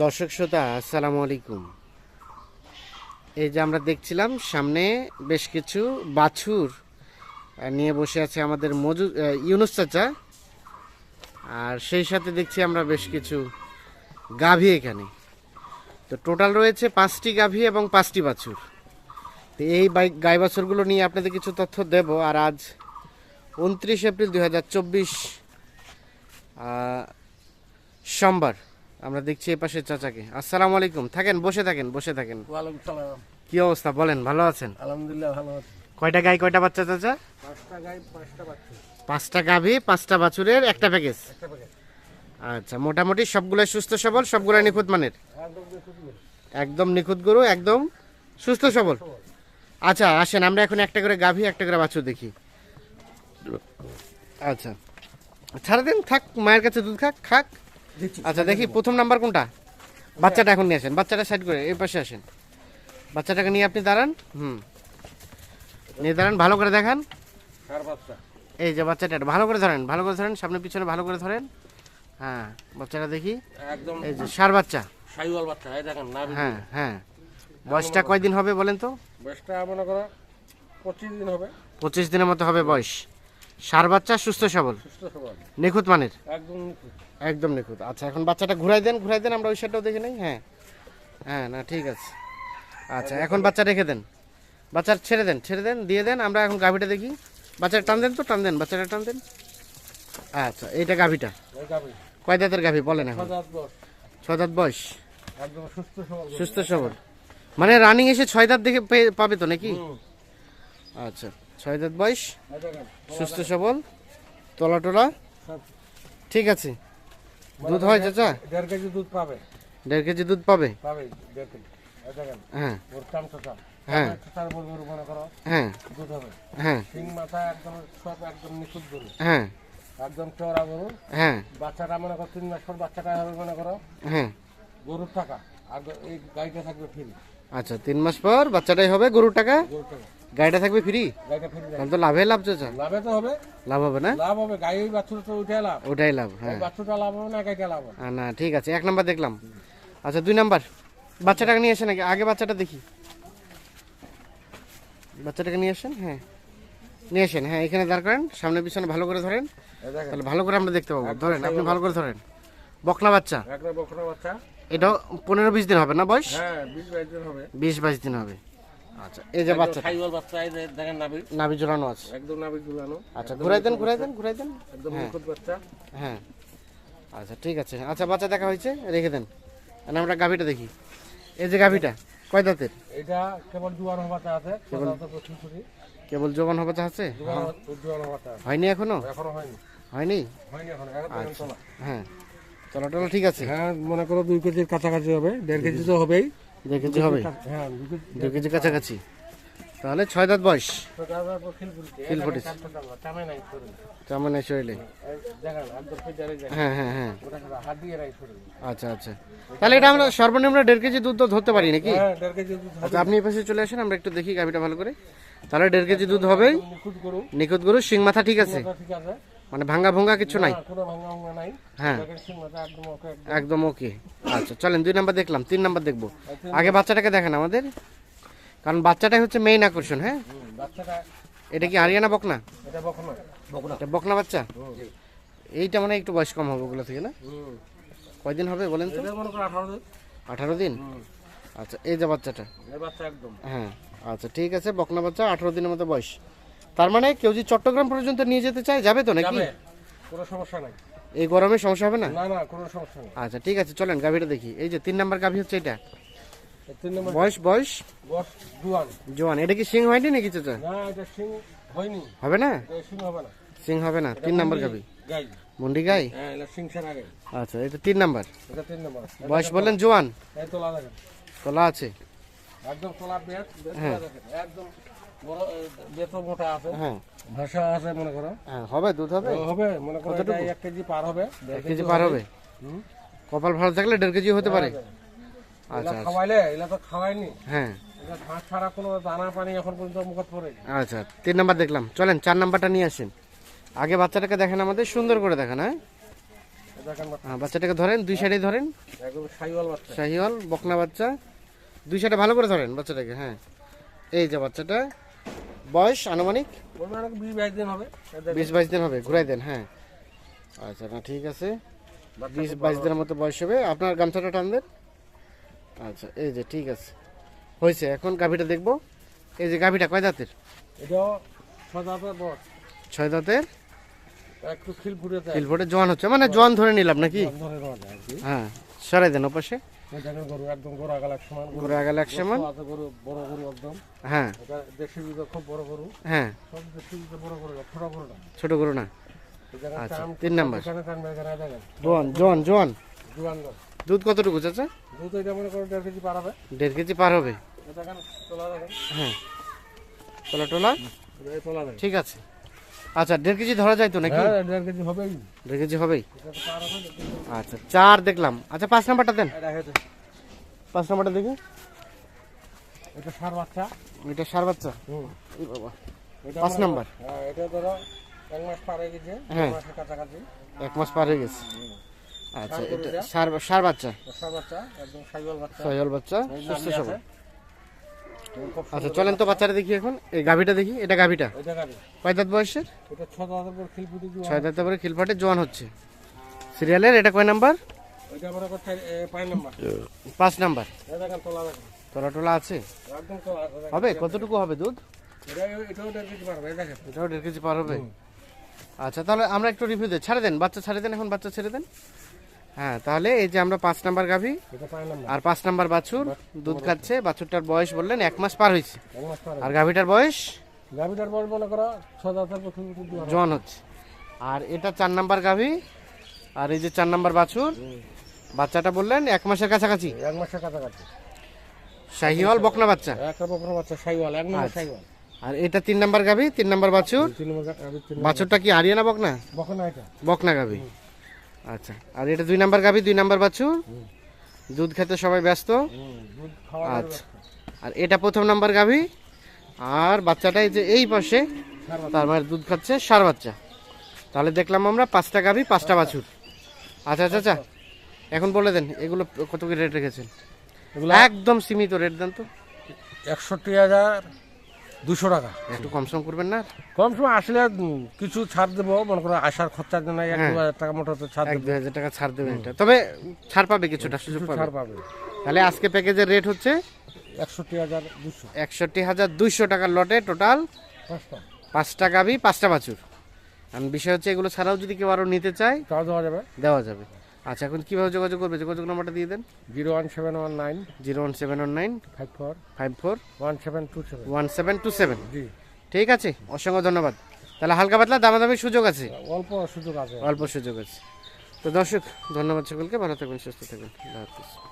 দর্শক শ্রোতা, আসসালামু আলাইকুম। এই যে আমরা দেখছিলাম, সামনে বেশ কিছু বাছুর নিয়ে বসে আছে আমাদের মজু ইউনুস চাচা। আর সেই সাথে দেখছি আমরা বেশ কিছু গাভী এখানে। তো টোটাল রয়েছে পাঁচটি গাভী এবং পাঁচটি বাছুর। তো এই গাই বাছুরগুলো নিয়ে আপনাদের কিছু তথ্য দেব। আর আজ উনত্রিশ এপ্রিল দুই হাজার চব্বিশ সোমবার। আমরা দেখছি এ পাশে চাচাকে। আসসালামু আলাইকুম। থাকেন? বসে থাকেন? বসে থাকেন। কি অবস্থা? বলেন ভালো আছেন? আলহামদুলিল্লাহ ভালো আছি। কয়টা গাই কয়টা বাচ্চা চাচা? পাঁচটা গাই পাঁচটা বাচ্চা পাঁচটা গাভী পাঁচটা বাছুরের একটা প্যাকেজ? আচ্ছা মোটামুটি সবগুলো সুস্থ সবল সবগুলো নিখুঁত মানের? একদম একদম নিখুঁত গরু একদম সুস্থ সবল। আচ্ছা আসেন আমরা এখন একটা করে গাভী একটা করে বাছুর দেখি। আচ্ছা। ছাড়া দিন থাক মায়ের কাছে দুধ খাক খাক। আচ্ছা দেখি প্রথম নাম্বার কোনটা? বাচ্চাটা এখন নিয়ে আসেন বাচ্চাটা সাইড করে এই পাশে আসেন। বাচ্চাটাকে নিয়ে আপনি দাঁড়ান হুম। নিয়ে দাঁড়ান ভালো করে দেখান। এই যে বাচ্চাটা ভালো করে ধরেন ভালো করে ধরেন সামনে পিছনে ভালো করে ধরেন। হ্যাঁ বাচ্চাটা দেখি। একদম এই যে সার বাচ্চা। সাইওয়াল বাচ্চা এই দেখেন হ্যাঁ হ্যাঁ। বয়সটা কয়দিন হবে বলেন তো? বয়সটা মনে করো পঁচিশ দিন হবে। পঁচিশ দিনের মতো হবে বয়স। সার বাচ্চা সুস্থ সবল। নিখুঁত মানের? একদম নিখুঁত। একদম নিখুঁত। আচ্ছা এখন বাচ্চাটা ঘুরাই দেন ঘুরাই দেন আমরা ওই সাইডটাও দেখে নেই? হ্যাঁ। হ্যাঁ না ঠিক আছে। আচ্ছা এখন বাচ্চা রেখে দেন। বাচ্চা ছেড়ে দেন ছেড়ে দেন দিয়ে দেন আমরা এখন গাভিটা দেখি। বাচ্চাটা টান দেন তো টান দেন বাচ্চাটা টান দেন। আচ্ছা এইটা গাভিটা। কয় দাঁতের গাভি বলেন এখন? ছয় দাঁত বয়স। সুস্থ সবল মানে রানিং এসে ছয় দাঁত দেখে পাবে তো নাকি? আচ্ছা। ছয় দাঁত বয়স সুস্থ সবল। তলা টলা। ঠিক আছে। দুধ হয় চাচা? দেড় কেজি দুধ পাবে। দেড় কেজি দুধ পাবে? পাবে হ্যাঁ। হ্যাঁ। করো হ্যাঁ। দুধ হবে। হ্যাঁ। মাথা একদম সব একদম নিখুঁত গরু। হ্যাঁ। একদম গরু। হ্যাঁ। বাচ্চাটা মনে করো তিন মাস পর বাচ্চাটা হবে মনে করো। হ্যাঁ। গরুর টাকা। আর এই গাড়িটা থাকবে ফ্রি আচ্ছা তিন মাস পর বাচ্চাটাই হবে গরুর টাকা? গরুর টাকা। গাড়িটা থাকবে ফ্রি? গাড়িটা ফ্রি তাহলে তো লাভে লাভ চাচা লাভে তো হবে। লাভ হবে না? লাভ হবে গাড়ি বাছুর তো উঠে লাভ। ওটাই লাভ হ্যাঁ। বাছুরটা লাভ হবে না গাড়িটা লাভ হবে। না ঠিক আছে এক নাম্বার দেখলাম। আচ্ছা দুই নাম্বার। বাচ্চাটাকে নিয়ে আসেন নাকি আগে বাচ্চাটা দেখি। বাচ্চাটাকে নিয়ে আসেন হ্যাঁ। নিয়ে আসেন হ্যাঁ এখানে দাঁড় করেন সামনে পিছনে ভালো করে ধরেন। তাহলে ভালো করে আমরা দেখতে পাবো। ধরেন আপনি ভালো করে ধরেন। বকনা বাচ্চা। বকরা বাচ্চা। এটাও পনেরো বিশ দিন হবে না বয়স? হ্যাঁ বিশ বাইশ দিন হবে। বিশ বাইশ দিন হবে। আচ্ছা এই যে বাচ্চা সাইওয়াল বাচ্চা এই যে দেখেন নাভি। আছে। একদম ঝুলানো। আচ্ছা ঘুরাই দেন ঘুরাই দেন ঘুরাই দেন। একদম হ্যাঁ। বাচ্চা। হ্যাঁ। আচ্ছা ঠিক আছে। আচ্ছা বাচ্চা দেখা হয়েছে রেখে দেন। আর আমরা গাভিটা দেখি। এই যে গাভিটা কয় দাঁতের? এটা কেবল জুয়ান হবাটা আছে কেবল কেবল জুয়ান আছে? হয়নি এখনও? এখনও হয়নি। হয়নি? হয়নি এখন এখন হ্যাঁ চলা। টলা ঠিক আছে? হ্যাঁ মনে করো দুই কেজির কাছাকাছি হবে দেড় কেজি তো হবেই। দুই কেজি হবে? হ্যাঁ দুই কেজি কাছাকাছি। তাহলে ছয় দাঁত বয়স। খিল ফুটেছে। চামে নাই শরীরে। হ্যাঁ হ্যাঁ হ্যাঁ। আচ্ছা আচ্ছা। তাহলে এটা আমরা সর্বনিম্ন দেড় কেজি দুধ তো ধরতে পারি নাকি? হ্যাঁ দেড় হবে আচ্ছা আপনি এই পাশে চলে আসেন আমরা একটু দেখি গাভিটা ভালো করে। তাহলে দেড় কেজি দুধ হবেই নিখুঁত গরু। শিং মাথা ঠিক আছে? মানে ভাঙ্গা ভঙ্গা কিছু নাই? হ্যাঁ। একদম ওকে আচ্ছা চলেন দুই নাম্বার দেখলাম তিন নাম্বার দেখব। আগে বাচ্চাটাকে দেখেন আমাদের। কারণ বাচ্চাটাই হচ্ছে মেইন আকর্ষণ হ্যাঁ? বাচ্চাটা এটা কি আরিয়ানা বকনা? এটা বকনা। বকনা। এটা বকনা বাচ্চা? এইটা মানে একটু বয়স কম হবে ওগুলো থেকে না? হুম। কয়দিন হবে বলেন তো? এটা মনে করো আঠারো দিন। আচ্ছা এই যে বাচ্চাটা। এই বাচ্চা একদম। হ্যাঁ আচ্ছা ঠিক আছে বকনা বাচ্চা আঠারো দিনের মতো বয়স। তার মানে কেউ যদি চট্টগ্রাম পর্যন্ত নিয়ে যেতে চায় যাবে তো নাকি? যাবে কোনো সমস্যা নাই। এই গরমে সমস্যা হবে না? না না কোনো সমস্যা নেই। আচ্ছা ঠিক আছে চলেন গাভিটা দেখি। এই যে তিন নাম্বার গাভি হচ্ছে এটা? তিন নম্বর বয়স বয়স? জুয়ান। জোয়ান। এটা কি সিং হয়নি নাকি চাচা? না এটা সিং হয়নি। হবে না? সিং হবে না। সিং হবে না। তিন নাম্বার গাভি। গাই। মুন্ডি গাই? হ্যাঁ এটা সিং ছাড়া গাই। আচ্ছা এটা তিন নাম্বার। এটা তিন নম্বর। বয়স বললেন জোয়ান? এই তোলা দেখেন। তোলা আছে। একদম তোলা হ্যাঁ। একদম মোটা আছে হ্যাঁ। ভাষা আছে মনে করো। হ্যাঁ হবে দুধ হবে? হবে মনে করো এটা কেজি পার হবে কেজি পার হবে? কপাল ভালো থাকলে দেড় কেজি হতে পারে। আচ্ছা খাওয়াইলে এগুলা তো খাওয়াইনি। হ্যাঁ। এটা ঘাস ছাড়া কোনো দানা পানি এখন পর্যন্ত মুখত পড়ে আচ্ছা তিন নাম্বার দেখলাম। চলেন চার নাম্বারটা নিয়ে আসেন। আগে বাচ্চাটাকে দেখেন আমাদের সুন্দর করে দেখেন হ্যাঁ? হ্যাঁ, বাচ্চাটাকে ধরেন দুই সাইডে ধরেন। শাহিওয়াল বকনা বাচ্চা। দুই সাইডে ভালো করে ধরেন বাচ্চাটাকে হ্যাঁ। এই যে বাচ্চাটা। বয়স আনুমানিক? বিশ বাইশ দিন হবে। বিশ বাইশ দিন হবে ঘুরাই দেন হ্যাঁ। আচ্ছা না ঠিক আছে। বিশ বাইশ দিনের মতো বয়স হবে। আপনার গামছাটা টান দেন। আচ্ছা এই যে ঠিক আছে। হয়েছে এখন গাভীটা দেখব। এই যে গাভীটা কয় দাঁতের? ছয় দাঁতের খিল ফুটে জোয়ান হচ্ছে। মানে জোয়ান ধরে নিলাম নাকি? হ্যাঁ সরাই দেন ওপাশে। দেখেন গরু একদম গরু আগাল এক সমান ঘুরে গেলে এক সমান? গরু বড় গরু একদম। হ্যাঁ। এটা দেশি খুব বড় গরু। হ্যাঁ। সব দেশি বড় গরু না, ছোট গরু না। ছোট গরু না? আচ্ছা, তিন নাম্বার। এখানে জোয়ান জোয়ান জোয়ান। দুধ কতটুকু চাচা? দুধ এটা মনে করো দেড় কেজি পার হবে। দেড় কেজি পার হবে? হ্যাঁ। তোলা টোলা? ঠিক আছে। আচ্ছা দেড় কেজি ধরা যায় তো নাকি? হ্যাঁ দেড় কেজি হবেই। দেড় কেজি হবেই? আচ্ছা চার দেখলাম। আচ্ছা পাঁচ নাম্বারটা দেন। পাঁচ নাম্বারটা দেখি। এটা সার বাচ্চা। এটা সার বাচ্চা? হুম। বাবা। পাঁচ নাম্বার। হ্যাঁ এটা ধরো এক মাস পার হয়ে গেছে। হ্যাঁ। কাছাকাছি। এক মাস পার হয়ে গেছে। আচ্ছা এটা? সার সার বাচ্চা? সার বাচ্চা একদম সাইওয়াল বাচ্চা। সয়াল বাচ্চা সুস্থ সবল। আচ্ছা চলেন তো বাচ্চাটা দেখি এখন। এই গাভিটা দেখি এটা গাভিটা? কয় দাঁত বয়সের? ছয় দাঁতের পরে খিলফাটে জোয়ান হচ্ছে। সিরিয়ালের এটা কয় নাম্বার? পাঁচ নাম্বার। তোলা টোলা আছে? হবে? কতটুকু হবে দুধ? এটাও দেড় কেজি পার হবে আচ্ছা তাহলে আমরা একটু রিভিউ দিই। ছাড়ে দেন বাচ্চা ছাড়ে দেন এখন বাচ্চা ছেড়ে দেন। হ্যাঁ তাহলে এই যে আমরা পাঁচ নাম্বার গাভি আর পাঁচ নাম্বার বাছুর দুধ খাচ্ছে বাছুরটার বয়স বললেন এক মাস পার হয়েছে। আর গাভিটার বয়স? গাভিটার বল মনে করো। জোয়ান হচ্ছে। আর এটা চার নাম্বার গাভি আর এই যে চার নাম্বার বাছুর বাচ্চাটা বললেন এক মাসের কাছাকাছি। এক মাসের কাছাকাছি। শাহিওয়াল বকনা বাচ্চা। একটা বকরা বাচ্চা সাইওয়াল এক নম্বর আচ্ছা। সাইওয়াল আর এটা তিন নাম্বার গাভি তিন নাম্বার বাছুর? বাছুরটা কি আরিয়ানা বকনা? বকনা এটা। বকনা গাভি। আচ্ছা আর এটা দুই নাম্বার গাভি দুই নাম্বার বাছুর দুধ খেতে সবাই ব্যস্ত? আচ্ছা আর এটা প্রথম নাম্বার গাভি? আর বাচ্চাটাই যে এই পাশে তার মানে দুধ খাচ্ছে সার বাচ্চা। তাহলে দেখলাম আমরা পাঁচটা গাভি পাঁচটা বাছুর। আচ্ছা আচ্ছা আচ্ছা এখন বলে দেন এগুলো কত কি রেট রেখেছেন? এগুলো একদম সীমিত রেট দেন তো। একষট্টি হাজার দুশো টাকা। একটু কম সম করবেন না কম সময় আসলে কিছু ছাড় দেবো মনে করো আসার খরচার জন্য এক দু হাজার টাকা মোটা ছাড় এক দেবো। হাজার টাকা ছাড় দেবেন এটা। তবে ছাড় পাবে কিছুটা সুযোগ ছাড় পাবে। তাহলে আজকে প্যাকেজের রেট হচ্ছে? একষট্টি হাজার দুশো। একষট্টি হাজার দুইশো টাকার লটে টোটাল পাঁচটা। পাঁচটা গাভি পাঁচটা বাছুর। আর বিষয় হচ্ছে এগুলো ছাড়াও যদি কেউ আরও নিতে চায় তাও দেওয়া যাবে। দেওয়া যাবে। আচ্ছা এখন কীভাবে যোগাযোগ করবে? যোগাযোগ নাম্বারটা দিয়ে দেন। Zero one seven one nine. Zero one seven one nine. Five four. Five four. One seven two seven. One seven two seven. জি। ঠিক আছে অসংখ্য ধন্যবাদ। তাহলে হালকা পাতলা দামাদামি সুযোগ আছে? অল্প সুযোগ আছে। অল্প সুযোগ আছে। তো দর্শক ধন্যবাদ সকলকে ভালো থাকবেন সুস্থ থাকবেন। আল্লাহ হাফিজ।